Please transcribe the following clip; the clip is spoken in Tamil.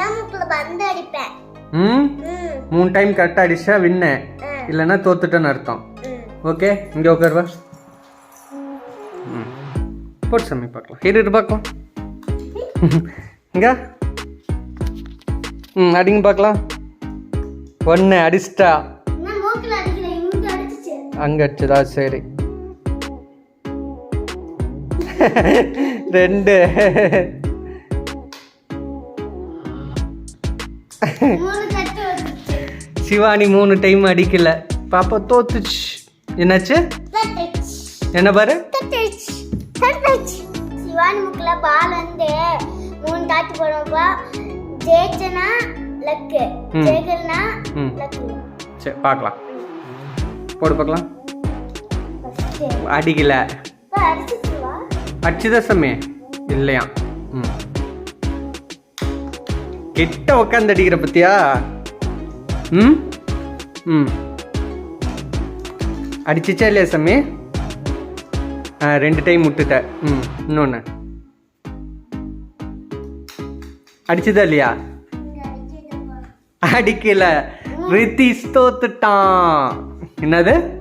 தான் மூக்குல பந்து அடிப்பேன். ம்? மூணு டைம் கரெக்டாக அடிச்சா வின்ன. இல்லைன்னா தோத்துட்டேன்னு அர்த்தம். ஓகே இங்கே உட்காருவா? ம். போட்டு சாமி பார்க்கலாம். இரு பார்க்கலாம். இங்க. ம் அடிங்க பார்க்கலாம். ஒன்று அடிச்சிட்டா. அங்கே அடிச்சதா? சரி. ரெண்டு. சிவானி மூணு டைம் அடிக்கல. பாப்பா தோத்துச்சு. என்னாச்சு? என்ன பாரு? சிவானி முக்குல பால் வந்து மூணு தாட்டு போடுறப்ப ஜெயிச்சனா லக்கு. ஜெயிக்கலனா லக்கு. சரி பார்க்கலாம். போடு பார்க்கலாம். அடிக்கல. அடிச்சுச்சுவா அடிச்சுதா சமே? இல்லையா ம். கிட்ட உட்காந்து அடிக்கிற பத்தியா? ம்? ம். அடிச்சிச்சா இல்லையா சாமி? ஆ ரெண்டு டைம் விட்டுட்ட. ம் இன்னொன்று அடிச்சதா இல்லையா? அடிக்கல. ரித்தி தோத்துட்டான். என்னது?